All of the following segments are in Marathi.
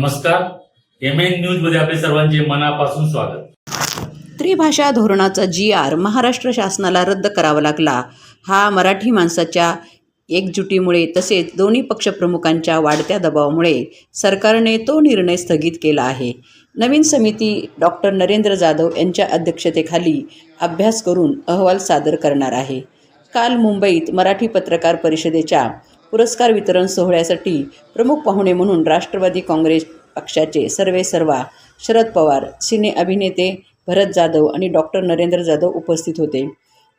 नमस्कार. एम एन न्यूजमध्ये आपले सर्वांचे मनापासून स्वागत. त्रिभाषा धोरणाचा जी आर महाराष्ट्र शासनाला रद्द करावा लागला. हा मराठी माणसाच्या एकजुटीमुळे तसेच दोन्ही पक्षप्रमुखांच्या वाढत्या दबावामुळे सरकारने तो निर्णय स्थगित केला आहे. नवीन समिती डॉक्टर नरेंद्र जाधव यांच्या अध्यक्षतेखाली अभ्यास करून अहवाल सादर करणार आहे. काल मुंबईत मराठी पत्रकार परिषदेच्या पुरस्कार वितरण सोहळ्यासाठी प्रमुख पाहुणे म्हणून राष्ट्रवादी काँग्रेस पक्षाचे सर्वे सर्वा शरद पवार सिने अभिनेते भरत जाधव आणि डॉक्टर नरेंद्र जाधव उपस्थित होते.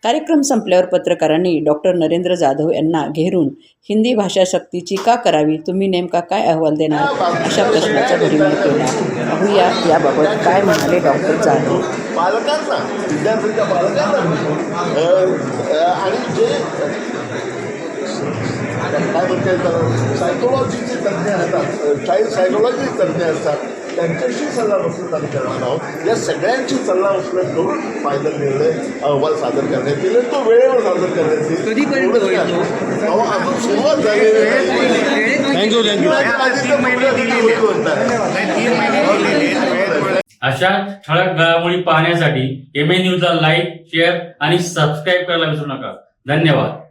कार्यक्रम संपल्यावर पत्रकारांनी डॉक्टर नरेंद्र जाधव यांना घेरून हिंदी भाषा शक्तीची का करावी तुम्ही नेमका काय अहवाल देणार? अशा प्रश्नाचा भडीमार केला. पाहूया याबाबत काय म्हणाले डॉक्टर जाधव. पालकांना विद्यार्थ्यांच्या पालकांना आणि जे येईल सायकोलॉजीचे तज्ज्ञ असतात. चाइल्ड सायकोलॉजी तज्ज्ञ असतात. त्यांच्याशी सल्लामसलत आम्ही करणार आहोत. या सगळ्यांची सल्लामसलत करून फायनल निर्णय अहवाल सादर करण्यात येईल तो वेळेवर सादर करण्यात येईल. सुरुवात थँक्यू अशा ठळक घडामोडी पाहण्यासाठी एम एन न्यूजला लाईक शेअर आणि सबस्क्राईब करायला विसरू नका. धन्यवाद.